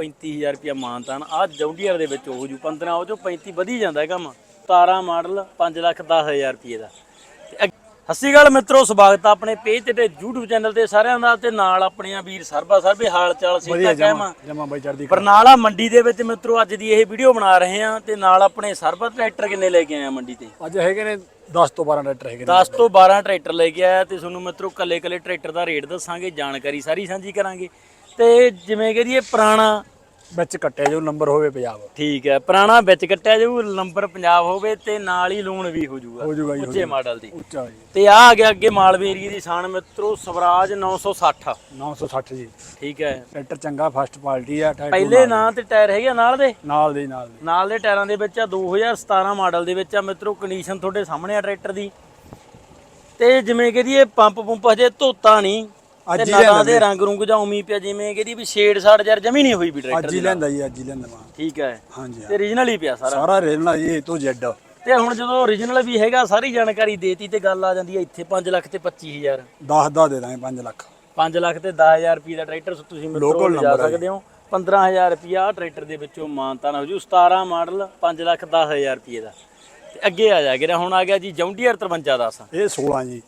35000 ਰੁਪਇਆ ਮਾਨਤਾਨ ਆ ਜੌਂਡੀਅਰ ਦੇ ਵਿੱਚ ਹੋ ਜੂ 15 ਉਹ ਚੋਂ 35 ਵਧੀ ਜਾਂਦਾ ਹੈ ਕੰਮ। 17 ਮਾਡਲ 5 ਲੱਖ 10000 ਰੁਪਏ ਦਾ। ਸਤਿ ਸ਼੍ਰੀ ਅਕਾਲ ਮਿੱਤਰੋ ਸਵਾਗਤ ਆ ਆਪਣੇ ਪੇਜ ਤੇ ਤੇ YouTube ਚੈਨਲ ਤੇ ਸਾਰਿਆਂ ਦਾ ਤੇ ਨਾਲ ਆਪਣੀਆਂ ਵੀਰ ਸਰਬਾ ਸਰਬੇ ਹਾਲ ਚਾਲ ਸੀ ਤਾਂ ਕਹਿਮਾ ਜਮਾ ਬਾਈ ਚੜਦੀ ਬਰਨਾਲਾ ਮੰਡੀ ਦੇ ਵਿੱਚ ਮਿੱਤਰੋ ਅੱਜ ਦੀ ਇਹ ਵੀਡੀਓ ਬਣਾ ਰਹੇ ਆ ਤੇ ਨਾਲ ਆਪਣੇ ਸਰਬਾ ਟਰੈਕਟਰ ਕਿੰਨੇ ਲੈ ਕੇ ਆਏ ਆ ਮੰਡੀ ਤੇ? ਅੱਜ ਹੈਗੇ ਨੇ 10 ਤੋਂ 12 ਟਰੈਕਟਰ ਹੈਗੇ ਨੇ। 10 ਤੋਂ 12 ਟਰੈਕਟਰ ਲੈ ਕੇ ਆਇਆ ਤੇ ਤੁਹਾਨੂੰ ਮਿੱਤਰੋ ਕੱਲੇ ਕੱਲੇ ਟਰੈਕਟਰ ਦਾ ਰੇਟ ਦੱਸਾਂਗੇ ਜਾਣਕਾਰੀ ਸਾਰੀ ਸਾਂਝੀ ਕਰਾਂਗੇ। ਤੇ ਜਿਵੇਂ ਕਿ ਜੀ ਇਹ ਪੁਰਾਣਾ ਵਿੱਚ ਕੱਟਿਆ ਜੋ ਨੰਬਰ ਹੋਵੇ ਪੰਜਾਬ। ਠੀਕ ਹੈ ਪੁਰਾਣਾ ਵਿੱਚ ਕੱਟਿਆ ਜਾਊ ਨੰਬਰ ਪੰਜਾਬ ਹੋਵੇ ਤੇ ਨਾਲ ਹੀ ਲੋਨ ਵੀ ਹੋ ਜਾਊਗਾ ਹੋ ਜਾਊਗਾ ਜੀ, ਉੱਚੇ ਮਾਡਲ ਦੀ। ਉੱਚਾ ਜੀ। ਤੇ ਆ ਆ ਗਿਆ ਅੱਗੇ ਮਾਲਵੇ ਏਰੀਏ ਦੀ ਸ਼ਾਨ ਮਿੱਤਰੋ ਸਵਰਾਜ 960 960 ਜੀ। ਠੀਕ ਹੈ। ਟਰੈਕਟਰ ਚੰਗਾ ਫਸਟ ਕੁਆਲਿਟੀ ਆ ਟਾਇਰ ਪਹਿਲੇ ਨਾਂ ਤੇ ਟਾਇਰ ਹੈਗੇ ਨਾਲ ਦੇ? ਨਾਲ ਦੇ ਨਾਲ ਦੇ। ਨਾਲ ਦੇ ਟਾਇਰਾਂ ਦੇ ਵਿੱਚ ਆ 2017 ਮਾਡਲ ਦੇ ਵਿੱਚ ਆ ਮਿੱਤਰੋ ਕੰਡੀਸ਼ਨ ਤੁਹਾਡੇ ਸਾਹਮਣੇ ਆ ਟਰੈਕਟਰ ਦੀ। ਤੇ ਜਿਵੇਂ ਕਿ ਜੀ ਇਹ ਪੰਪ ਪੰਪ ਹਜੇ ਧੋਤਾ ਨਹੀਂ। ਅੱਜ ਹੀ ਨਾ ਦੇ ਰੰਗ ਰੁੰਗ ਜਾਂ ਉਮੀ ਪਿਆ ਜਿਵੇਂ ਕਿ ਜੀ ਵੀ ਛੇੜ ਸਾੜ ਯਾਰ ਜਮੀ ਨਹੀਂ ਹੋਈ ਵੀ ਟਰੈਕਟਰ ਅੱਜ ਹੀ ਲੈਂਦਾ ਜੀ ਅੱਜ ਹੀ ਲੈਂਦਾ ਵਾ ਠੀਕ ਹੈ। ਹਾਂਜੀ ਹਾਂ। ਤੇ origignal ਹੀ ਪਿਆ ਸਾਰਾ। ਸਾਰਾ ਰੇਲਣਾ ਜੀ ਇਹ ਤੋਂ ਜੈਡ ਤੇ ਹੁਣ ਜਦੋਂ origignal ਵੀ ਹੈਗਾ ਸਾਰੀ ਜਾਣਕਾਰੀ ਦੇਤੀ ਤੇ ਗੱਲ ਆ ਜਾਂਦੀ ਹੈ ਇੱਥੇ 5 ਲੱਖ ਤੇ 25000 10 ਦਾ ਦੇ ਦਾਂਗੇ 5 ਲੱਖ। 5 ਲੱਖ ਤੇ 10000 ਰੁਪਏ ਦਾ ਟਰੈਕਟਰ ਤੁਸੀਂ ਮਿੱਤਰੋ Local ਲਿਜਾ number ਆ ਸਕਦੇ ਹੋ। 15000 ਰੁਪਏ ਆ ਟਰੈਕਟਰ ਦੇ ਵਿੱਚੋਂ ਮਾਨਤਾ ਹੋ ਜੂ। 17 ਮਾਡਲ 5 ਲੱਖ 10000 ਰੁਪਏ ਦਾ। ਤੇ ਅੱਗੇ ਆ ਜਾ ਗਿਆ ਹੁਣ ਆ ਗਿਆ ਜੀ ਜੌਂਡੀਅਰ 5310 ਇਹ 16 ਜੀ।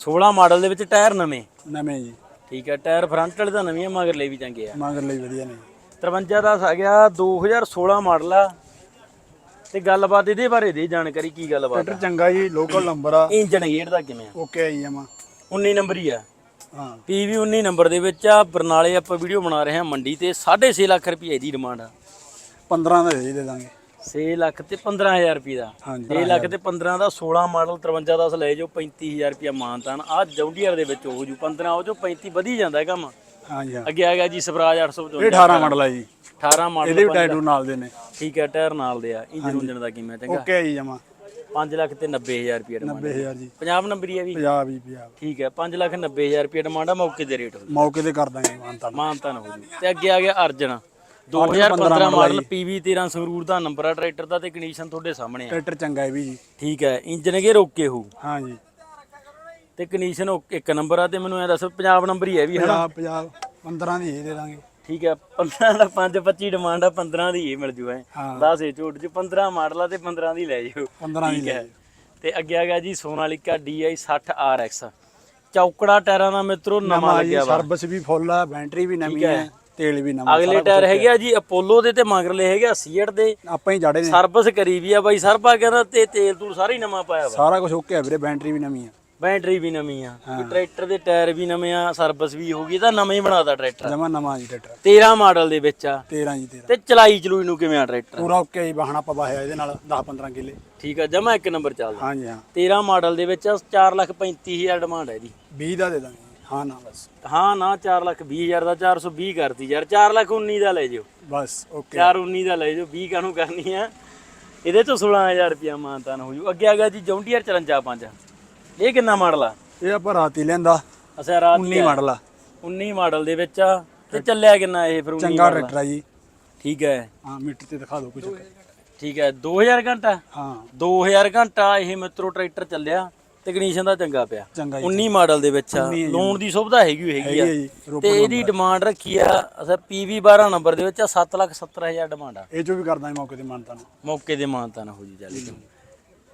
16 ਮਾਡਲ ਦੇ ਵਿੱਚ ਟਾਇਰ ਨਵੇਂ। ਨਵੇਂ ਜੀ। ਠੀਕ ਹੈ ਟਾਇਰ ਫਰੰਟ ਵਾਲੇ ਤਾਂ ਨਵੇਂ ਆ ਮਗਰਲੇ ਵੀ ਚੰਗੇ ਆ। ਮਗਰ ਲਈ ਵਧੀਆ ਨੇ। 5310 ਆ ਗਿਆ 2016 ਮਾਡਲ ਆ। ਤੇ ਗੱਲਬਾਤ ਇਹਦੇ ਬਾਰੇ ਦੇ ਜਾਣਕਾਰੀ ਕੀ ਗੱਲਬਾਤ ਟਰੈਕਟਰ ਚੰਗਾ ਜੀ ਲੋਕਲ ਨੰਬਰ ਆ। ਇੰਜਨ ਗੇਅਰ ਦਾ ਕਿਵੇਂ ਆ? ਓਕੇ ਆ ਜੀ ਜਮਾ। 19 ਨੰਬਰ ਹੀ ਆ। ਹਾਂ। ਪੀਵੀ 19 ਨੰਬਰ ਦੇ ਵਿੱਚ ਆ ਬਰਨਾਲੇ ਆਪਾਂ ਵੀਡੀਓ ਬਣਾ ਰਹੇ ਹਾਂ ਮੰਡੀ ਤੇ 6.5 ਲੱਖ ਰੁਪਏ ਦੀ ਡਿਮਾਂਡ ਆ। 15 ਦਾ ਦੇ ਦੇ ਦਾਂਗੇ 6 ਲੱਖ ਤੇ 15000 ਰੁਪਏ ਦਾ। ਹਾਂਜੀ। 6 ਲੱਖ ਤੇ 15 ਦਾ 16 ਮਾਡਲ 5310 ਲੈ ਜਾਓ 35000 ਰੁਪਏ ਮਾਨਤਾਨ ਆ ਜੌਂਡੀਅਰ ਦੇ ਵਿੱਚ ਹੋ ਜੂ 15 ਉਹ ਚੋਂ 35 ਵਧੀ ਜਾਂਦਾ ਹੈ ਕੰਮ। ਹਾਂਜੀ ਅੱਗੇ ਆ ਗਿਆ ਜੀ ਸਵਰਾਜ ਇਹ 855 18 ਮਾਡਲ ਆ ਜੀ। 18 ਮਾਡਲ ਇਹਦੇ ਵੀ ਟਾਇਰ ਨਾਲ ਦੇ ਨੇ। ਠੀਕ ਹੈ ਟਾਇਰ ਨਾਲ ਦੇ ਆ। ਇੰਜਨ ਉਂਜਨ ਦਾ ਕਿਵੇਂ ਚੰਗਾ। ਓਕੇ ਆ ਜੀ ਜਮਾ। 5 ਲੱਖ ਤੇ 90000 ਰੁਪਏ ਡਿਮਾਂਡ 90000 ਜੀ। ਪੰਜਾਬ ਨੰਬਰ ਹੀ ਹੈ ਵੀ? ਪੰਜਾਬ ਹੀ ਪੰਜਾਬ। ਠੀਕ ਹੈ 5 ਲੱਖ 90000 ਰੁਪਏ ਡਿਮਾਂਡ ਆ ਮੌਕੇ ਦੇ ਰੇਟ ਹੋ ਜੂ। ਮੌਕੇ ਤੇ ਕਰ ਦਾਂਗੇ ਮਾਨਤਾ ਮਾਨਤਾਨ ਹੋ ਜੂ। ਤੇ ਅੱਗੇ ਆ ਗਿਆ ਅਰਜਨ। 2015 ਮਾਡਲ PV 13 ਸੰਗਰੂਰ ਦਾ ਨੰਬਰ ਆ ਟਰੈਕਟਰ ਦਾ ਤੇ ਕੰਡੀਸ਼ਨ ਤੁਹਾਡੇ ਸਾਹਮਣੇ ਆ। ਟਰੈਕਟਰ ਚੰਗਾ ਹੈ ਵੀ ਜੀ। ਠੀਕ ਹੈ ਇੰਜਨ ਗੇਅਰ ਓਕੇ ਹੋ ਹਾਂ ਜੀ। ਤੇ ਕੰਡੀਸ਼ਨ ਇੱਕ ਨੰਬਰ ਆ ਤੇ ਮੈਨੂੰ ਐ ਦੱਸ ਪੰਜਾਬ ਨੰਬਰ ਹੀ ਹੈ ਵੀ ਹਨਾ? ਪੰਜਾਬ ਪੰਜਾਬ 15 ਦੀ ਇਹ ਦੇ ਦਾਂਗੇ। ਠੀਕ ਹੈ 15 ਦਾ 5 25 ਡਿਮਾਂਡ ਆ 15 ਦੀ ਇਹ ਮਿਲ ਜੂ ਐ। ਹਾਂ। 10 ਇਹ ਝੂਟ ਚ 15 ਮਾਡਲ ਆ ਤੇ 15 ਦੀ ਲੈ ਜਿਓ 15 ਦੀ ਠੀਕ ਲੈ ਹੈ। ਤੇ ਅੱਗੇ ਆ ਗਿਆ ਜੀ ਸੋਨਾਲੀਕਾ DI 60 RX ਚੌਕੜਾ ਟਾਇਰਾਂ ਦਾ ਮਿੱਤਰੋ ਨਵਾਂ ਨਵਾਂ ਜੀ ਲੱਗਿਆ ਵਾ। ਸਰਵਿਸ ਵੀ ਫੁੱਲ ਆ ਬੈਟਰੀ ਵੀ ਨਵੀਂ ਹੈ। ਤੇਲ ਵੀ ਨਵਾਂ ਅਗਲੇ ਟਾਇਰ ਹੈਗੇ ਆ ਜੀ ਅਪੋਲੋ ਦੇ ਤੇ ਮਗਰਲੇ ਹੈਗੇ ਆ ਸੀਟ ਦੇ। ਆਪਾਂ ਹੀ ਜਾੜੇ ਨੇ। ਸਰਵਿਸ ਕਰੀ ਵੀ ਆ ਬਾਈ ਸਰਪਾ ਕਹਿੰਦਾ ਤੇ ਤੇਲ ਤੂਲ ਸਾਰਾ ਹੀ ਨਵਾਂ ਪਾਇਆ ਵਾ। ਸਾਰਾ ਕੁਝ ਓਕੇ ਹੈ ਵੀਰੇ ਬੈਟਰੀ ਵੀ ਨਵੀਂ ਆ। ਬੈਟਰੀ ਵੀ ਨਵੀਂ ਆ। ਟਰੈਕਟਰ ਦੇ ਟਾਇਰ ਵੀ ਨਵੇਂ ਆ ਸਰਵਿਸ ਵੀ ਹੋ ਗਈ ਤਾਂ ਨਵਾਂ ਹੀ ਬਣਾਤਾ ਟਰੈਕਟਰ ਜਮਾ ਨਵਾਂ ਜੀ ਟਰੈਕਟਰ 13 ਮਾਡਲ ਦੇ ਵਿੱਚ ਆ। 13 ਜੀ 13 ਤੇ ਚਲਾਈ ਚਲੂਈ ਨੂੰ ਕਿਵੇਂ ਆ ਟਰੈਕਟਰ ਪੂਰਾ ਓਕੇ ਜੀ ਬਾਹਣਾ ਆਪਾਂ ਵਾਹਿਆ ਇਹਦੇ ਨਾਲ 10 15 ਕਿੱਲੇ। ਠੀਕ ਆ ਜਮਾ ਇੱਕ ਨੰਬਰ ਚੱਲਦਾ। ਹਾਂ ਜੀ ਹਾਂ। 13 ਮਾਡਲ ਦੇ ਵਿੱਚ 435000 ਡਿਮਾਂਡ ਹੈ ਇਹਦੀ। 20 ਦਾ ਦੇ ਦਾਂਗੇ। ਹਾਂ ਨਾ ਬਸ। ਹਾਂ ਨਾ 420000 ਦਾ 420 ਕਰਤੀ ਯਾਰ। 419 ਦਾ ਲੈ ਜਿਓ। ਬਸ ਓਕੇ। 419 ਦਾ ਲੈ ਜਿਓ 20 ਕਾਹਨੂੰ ਕਰਨੀ ਆ? ਇਹਦੇ ਤੋਂ 16000 ਰੁਪਿਆ ਮਾਨਤਾਨ ਹੋ ਜੂ। ਅੱਗੇ ਆ ਗਿਆ ਜੀ ਜੌਂਡੀਅਰ 54 ਇਹ ਕਿੰਨਾ ਮਾਡਲ ਆ? ਇਹ ਆਪਾਂ ਰਾਤੀ ਲੈਂਦਾ ਅਸਾਂ ਰਾਤ 19 ਮਾਡਲ ਆ। 19 ਮਾਡਲ ਦੇ ਵਿੱਚ ਆ। ਤੇ ਚੱਲਿਆ ਕਿੰਨਾ ਇਹ ਫਿਰ 19 ਚੰਗਾ ਟਰੈਕਟਰ ਆ ਜੀ। ਠੀਕ ਹੈ। ਹਾਂ ਮੀਟਰ ਤੇ ਦਿਖਾ ਦਿਓ ਕੁਝ ਠੀਕ ਹੈ। 2000 ਘੰਟਾ? ਹਾਂ। 2000 ਘੰਟਾ ਇਹ ਮਿੱਤਰੋ ਟਰੈਕਟਰ ਚੱਲਿਆ। ਤੇ ਕੰਡੀਸ਼ਨ ਦਾ ਚੰਗਾ ਪਿਆ। ਚੰਗਾ ਜੀ 19 ਮਾਡਲ ਦੇ ਵਿੱਚ ਆ। ਲੋਨ ਦੀ ਸੁਵਿਧਾ ਹੈਗੀ ਹੈਗੀ ਆ। ਹੈਗੀ ਆ ਜੀ ਰੋਪੜ ਤੇ ਇਹਦੀ ਡਿਮਾਂਡ ਰੱਖੀ ਆ ਅਸਾਂ PV 12 ਨੰਬਰ ਦੇ ਵਿੱਚ ਆ 770000 ਡਿਮਾਂਡ ਆ। ਇਹ ਚੋਂ ਵੀ ਕਰ ਦਾਂਗੇ ਮੌਕੇ ਤੇ ਮਾਨਤਾ ਨੂੰ ਮੌਕੇ ਦੇ ਮਾਨਤਾ ਨਾ ਹੋ ਜੀ ਜਾਲੀ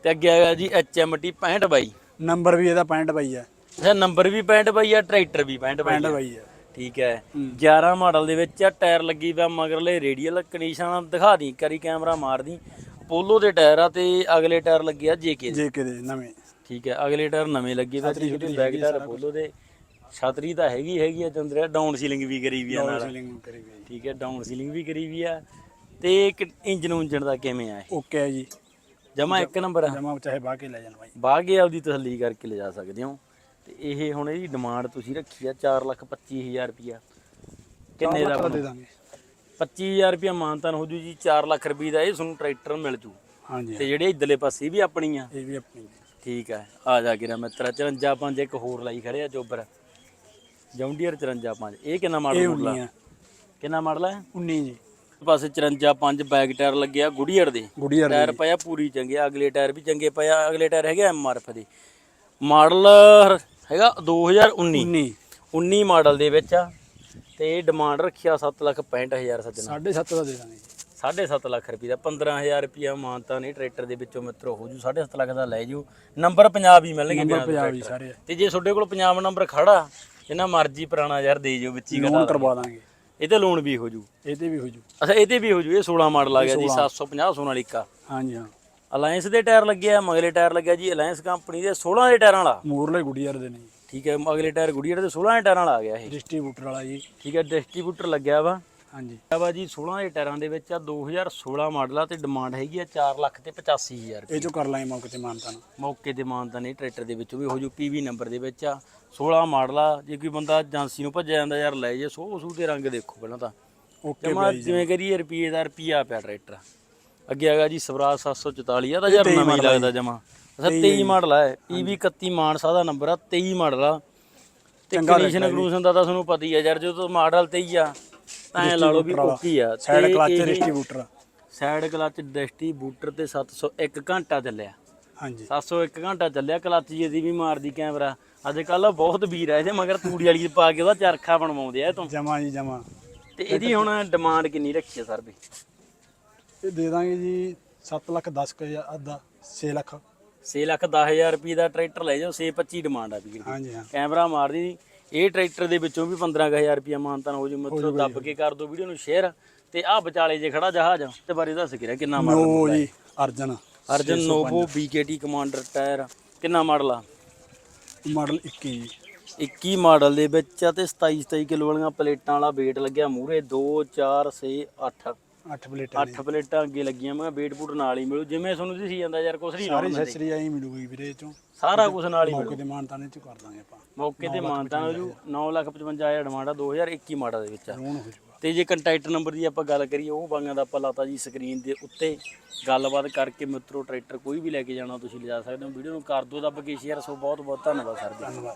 ਤੇ ਅੱਗੇ ਆ ਗਿਆ ਜੀ HMT 65 ਬਾਈ। ਨੰਬਰ ਵੀ ਇਹਦਾ 65 ਬਾਈ ਹੈ। ਅੱਛਾ ਨੰਬਰ ਵੀ 65 ਬਾਈ ਆ ਟਰੈਕਟਰ ਵੀ 65 ਬਾਈ 65 ਆ। ਬਾਈ ਹੈ। ਠੀਕ ਹੈ। 11 ਮਾਡਲ ਦੇ ਵਿੱਚ ਆ ਟਾਇਰ ਲੱਗੀ ਪਿਆ ਮਗਰਲੇ ਰੇਡੀਅਲ ਕੰਡੀਸ਼ਨ ਦਿਖਾ ਦੀ ਕਰੀ ਕੈਮਰਾ ਮਾਰ ਦੀ। ਪੋਲੋ ਦੇ ਟਾਇਰ ਆ ਤੇ ਅਗਲੇ ਟਾਇਰ ਲੱਗੇ ਆ ਜੇਕੇ ਦੇ। ਜੇ ਕੇ ਦੇ ਨਵੇਂ। ਠੀਕ ਹੈ ਅਗਲੇ ਟਾਇਰ ਨਵੇਂ ਲੱਗੇ ਵੇ ਤੇ ਬੈਕ ਟਾਇਰ ਪੋਲੋ ਦੇ ਛਤਰੀ ਤਾਂ ਹੈਗੀ ਹੈਗੀ ਆ ਚੰਦਰਿਆ ਡਾਊਨ ਸੀਲਿੰਗ ਵੀ ਕਰੀ ਵੀ ਆ ਨਾਲ। ਸੀਲਿੰਗ ਕਰੀ ਗਈ ਠੀਕ ਹੈ ਡਾਊਨ ਸੀਲਿੰਗ ਵੀ ਕਰੀ ਵੀ ਆ। ਤੇ ਇੱਕ ਇੰਜਨ ਉਂਜਨ ਦਾ ਕਿਵੇਂ ਆ ਇਹ? ਓਕੇ ਹੈ ਜੀ। ਜਮਾ ਇੱਕ ਨੰਬਰ ਆ। ਜਮਾ ਚਾਹੇ ਬਾਹ ਕੇ ਲੈ ਜਾਣ ਬਾਈ। ਬਾਗੇ ਆਪਦੀ ਤਸੱਲੀ ਕਰਕੇ ਲਿਜਾ ਸਕਦੇ ਹੋ। ਤੇ ਇਹ ਹੁਣ ਇਹਦੀ ਡਿਮਾਂਡ ਤੁਸੀਂ ਰੱਖੀ ਆ 425000 ਰੁਪਿਆ ਕਿੰਨੇ ਦਾ ਦੇ ਦਾਂਗੇ। 25000 ਰੁਪਿਆ ਮਾਨਤਾਨ ਹੋ ਜੂ ਜੀ 4 ਲੱਖ ਰੁਪਏ ਦਾ ਇਹ ਤੁਹਾਨੂੰ ਟਰੈਕਟਰ ਮਿਲ ਜੂ। ਹਾਂਜੀ ਤੇ ਜਿਹੜੇ ਇਧਰਲੇ ਪਾਸੇ ਵੀ ਆਪਣੀ ਆ ਇਹ ਵੀ ਆਪਣੀ। ਠੀਕ ਹੈ ਆ ਜਾ ਕੇ ਮਿੱਤਰਾ 54 ਪੰਜ ਇੱਕ ਹੋਰ ਲਾਈ ਖੜਿਆ ਚੋਬਰ ਜੌਂਡੀਅਰ 54 ਪੰਜ। ਇਹ ਕਿੰਨਾ ਮਾਡਲ ਇਹ ਮੁੱਢਲਾ 19 ਆ। ਕਿੰਨਾ ਮਾਡਲ ਹੈ 19 ਜੀ। ਪਾਸੇ 54 ਪੰਜ ਬੈਕ ਟਾਇਰ ਲੱਗਿਆ ਗੁੜੀਅਰ ਦੇ। ਟਾਇਰ ਪਿਆ ਪੂਰੀ ਚੰਗੇ ਅਗਲੇ ਟਾਇਰ ਵੀ ਚੰਗੇ ਪਏ ਆ ਅਗਲੇ ਟਾਇਰ ਹੈਗੇ ਐਮਆਰਐਫ ਦੇ। ਮਾਡਲ ਹੈਗਾ 2019 19 19 ਮਾਡਲ ਦੇ ਵਿੱਚ ਆ ਤੇ ਡਿਮਾਂਡ ਰੱਖਿਆ 765000 ਸੱਜਣਾ। 7.5 ਦਾ ਦੇ ਦਾਂਗੇ। 7.5 ਲੱਖ ਰੁਪਏ ਦਾ 15000 ਰੁਪਿਆ ਮਾਨਤਾ ਨਹੀਂ ਟਰੈਕਟਰ ਦੇ ਵਿੱਚੋਂ ਮਿੱਤਰੋ ਹੋ ਜੂ 7.5 ਲੱਖ ਦਾ ਲੈ ਜੂ। ਨੰਬਰ ਪੰਜਾਬ ਹੀ ਮਿਲਣਗੇ ਨੰਬਰ ਪੰਜਾਬ ਹੀ। ਸਾਰੇ। ਤੇ ਜੇ ਤੁਹਾਡੇ ਕੋਲ ਪੰਜਾਬ ਨੰਬਰ ਖੜਾ ਜਿੰਨਾ ਮਰਜ਼ੀ ਪੁਰਾਣਾ ਯਾਰ ਦੇ ਜਿਓ ਵਿੱਚ ਹੀ ਲੋਨ ਕਰਾ ਕਰਵਾ ਦਾਂਗੇ। ਇਹ ਤੇ ਲੋਨ ਵੀ ਹੋ ਜੂ। ਇਹ ਤੇ ਵੀ ਹੋ ਜੂ। ਅੱਛਾ ਇਹ ਤੇ ਵੀ ਹੋ ਜੂ ਇਹ 16 ਮਾਡਲ ਆ ਗਿਆ ਜੀ 750 ਸੋਨਾਲੀਕਾ ਹਾਂਜੀ ਹਾਂ। ਅਲਾਈਅੰਸ ਦੇ ਟਾਇਰ ਲੱਗੇ ਆ ਮਗਲੇ ਟਾਇਰ ਲੱਗਿਆ ਜੀ ਅਲਾਈਅੰਸ ਕੰਪਨੀ ਦੇ 16 ਦੇ ਟਾਇਰਾਂ ਵਾਲਾ। ਮੂਰਲੇ ਗੁੱਡੀਅਰ ਦੇ ਨੇ ਠੀਕ ਹੈ ਅਗਲੇ ਟਾਇਰ ਗੁੜੀਅਰ ਦੇ 16 ਦੇ ਟਾਇਰਾਂ ਵਾਲਾ ਆ ਗਿਆ ਇਹ। ਡਿਸਟ੍ਰੀਬਿਊਟਰ ਵਾਲਾ ਜੀ। ਠੀਕ ਹੈ ਡਿਸਟ੍ਰੀਬਿਊਟਰ ਲੱਗਿਆ ਵਾ। ਹਾਂਜੀ। ਵਾ ਜੀ 16 ਦੇ ਟਾਇਰਾਂ ਦੇ ਵਿੱਚ ਆ 2016 ਮਾਡਲ ਆ ਤੇ ਡਿਮਾਂਡ ਹੈਗੀ ਆ 4 ਲੱਖ ਤੇ 85000 ਇਹ ਚੋਂ ਕਰ ਲਾਂਗੇ ਮੌਕੇ ਤੇ ਮਾਨਤਾ ਨੂੰ ਮੌਕੇ ਤੇ ਮਾਨਤਾ ਨਹੀਂ ਟਰੈਕਟਰ ਦੇ ਵਿੱਚ ਵੀ ਹੋ ਜੂ ਪੀਵੀ ਨੰਬਰ ਦੇ ਵਿੱਚ ਆ। 16 ਮਾਡਲ ਆ ਜੇ ਕੋਈ ਬੰਦਾ ਏਜੰਸੀ ਨੂੰ ਭੱਜਿਆ ਜਾਂਦਾ ਯਾਰ ਲੈ ਜੇ ਸੋ ਸੂ ਦੇ ਰੰਗ ਦੇਖੋ ਪਹਿਲਾਂ ਤਾਂ। ਓਕੇ ਜਮਾ ਜਿਵੇਂ ਕਰੀਏ ਰੁਪਏ ਦਾ ਰੁਪਿਆ ਪਿਆ ਟਰੈਕਟਰ। ਅੱਗੇ ਹੈਗਾ ਜੀ ਸਵਰਾਜ 744 ਆ ਤਾਂ ਯਾਰ ਨਵਾਂ ਹੀ ਲੱਗਦਾ ਜਮਾ। ਅੱਛਾ 23 ਮਾਡਲ ਆ ਪੀਵੀ 31 ਮਾਨਸਾ ਦਾ ਨੰਬਰ ਆ 23 ਮਾਡਲ ਆ। ਤੇ ਕੰਡੀਸ਼ਨ ਕੰਡੂਸ਼ਨ ਦਾ ਤਾਂ ਤੁਹਾਨੂੰ ਪਤਾ ਹੀ ਆ ਯਾਰ ਜਦੋਂ ਮਾਡਲ 23 ਆ ਤਾਂ ਐ ਲਾ ਲਓ ਵੀ ਓਕੀ ਆ। Side clutch distributor. Side clutch distributor ਤੇ 701 ਘੰਟਾ ਚੱਲਿਆ। ਹਾਂਜੀ। 701 ਘੰਟਾ ਚੱਲਿਆ ਕਲਚ ਜੀ ਦੀ ਵੀ ਮਾਰਦੀ ਕੈਮਰਾ। ਅੱਜ ਕੱਲ ਬਹੁਤ ਵੀਰ ਆ ਇਹਦੇ ਮਗਰ ਤੂੜੀ ਵਾਲੀ ਪਾ ਕੇ ਉਹਦਾ ਚਰਖਾ ਬਣਵਾਉਂਦੇ ਆ ਤੋਂ। ਜਮਾ ਜੀ ਜਮਾ। ਤੇ ਇਹਦੀ ਹੁਣ ਡਿਮਾਂਡ ਕਿੰਨੀ ਰੱਖੀ ਆ ਸਰ ਵੀ? ਇਹ ਦੇ ਦਾਂਗੇ ਜੀ 7 ਲੱਖ 10 ਹਜ਼ਾਰ ਅੱਧਾ 6 ਲੱਖ। 6 ਲੱਖ 10000 ਰੁਪਏ ਦਾ ਟਰੈਕਟਰ ਲੈ ਜਾਓ 625 ਡਿਮਾਂਡ ਆ ਵੀਰ ਦੀ। ਹਾਂਜੀ ਹਾਂ। ਕੈਮਰਾ ਮਾਰਦੀ ਇਹ ਟਰੈਕਟਰ ਦੇ ਵਿੱਚੋਂ ਵੀ 15000 ਰੁਪਏ ਮਾਨਤਾਨ ਹੋ ਜੂ। ਮਿੱਤਰੋ ਦੱਬ ਕੇ ਕਰ ਦਿਓ ਵੀਡੀਓ ਨੂੰ ਸ਼ੇਅਰ ਤੇ ਆ ਵਿਚਾਲੇ ਜੇ ਖੜਾ ਜਹਾਜ਼ ਤੇ ਬਾਰੇ ਦੱਸ ਕੇ ਰਿਹਾ ਕਿੰਨਾ ਮਾਡਲ ਨੋ ਜੀ Arjun. Arjun Novo BKT commander tyre ਕਿੰਨਾ ਮਾਡਲ ਆ? ਮਾਡਲ 21 ਜੀ। 21 ਮਾਡਲ ਦੇ ਵਿੱਚ ਤੇ 27 27 ਕਿਲੋ ਵਾਲੀਆਂ ਪਲੇਟਾਂ ਵਾਲਾ weight ਲੱਗਿਆ ਮੂਰੇ 2 4 6 8 8 ਪਲੇਟਾਂ 8 ਪਲੇਟਾਂ ਅੱਗੇ ਲੱਗੀਆਂ ਮੈਂ weight ਬੂਟ ਨਾਲ ਹੀ ਮਿਲੂ। ਜਿਵੇਂ ਤੁਹਾਨੂੰ ਦਿਸੀ ਜਾਂਦਾ ਯਾਰ ਕੁਛ ਨਹੀਂ ਸਾਰੀ ਸੈਸਰੀ ਆਈ ਮਿਲੂਗੀ ਵੀਰੇ ਇਹ ਚੋਂ। ਸਾਰਾ ਕੁਝ ਨਾਲ ਹੀ ਮੌਕੇ ਤੇ ਮਾਨਤਾ ਨੇ ਚ ਕਰ ਦਾਂਗੇ ਆਪਾਂ। ਮੌਕੇ ਤੇ ਮਾਨਤਾ ਹੋ ਜੂ। 955000 ਡਿਮਾਂਡ ਆ 2021 ਮਾਡਲ ਦੇ ਵਿੱਚ ਆ। ਲੋਨ ਹੋ ਜੂਗਾ। ਤੇ ਜੇ ਕੰਟੈਕਟ ਨੰਬਰ ਦੀ ਆਪਾਂ ਗੱਲ ਕਰੀਏ ਉਹ ਬਾਂਗਾਂ ਦਾ ਆਪਾਂ ਲਾਤਾ ਜੀ ਸਕਰੀਨ ਦੇ ਉੱਤੇ। ਗੱਲਬਾਤ ਕਰਕੇ ਮਿੱਤਰੋ ਟਰੈਕਟਰ ਕੋਈ ਵੀ ਲੈ ਕੇ ਜਾਣਾ ਤੁਸੀਂ ਲਿਜਾ ਸਕਦੇ ਹੋ। ਵੀਡੀਓ ਨੂੰ ਕਰ ਦਿਓ ਦੱਬ ਕੇ ਸ਼ੇਅਰ ਸੋ ਬਹੁਤ ਬਹੁਤ ਧੰਨਵਾਦ ਸਰ ਜੀ। ਧੰਨਵਾਦ।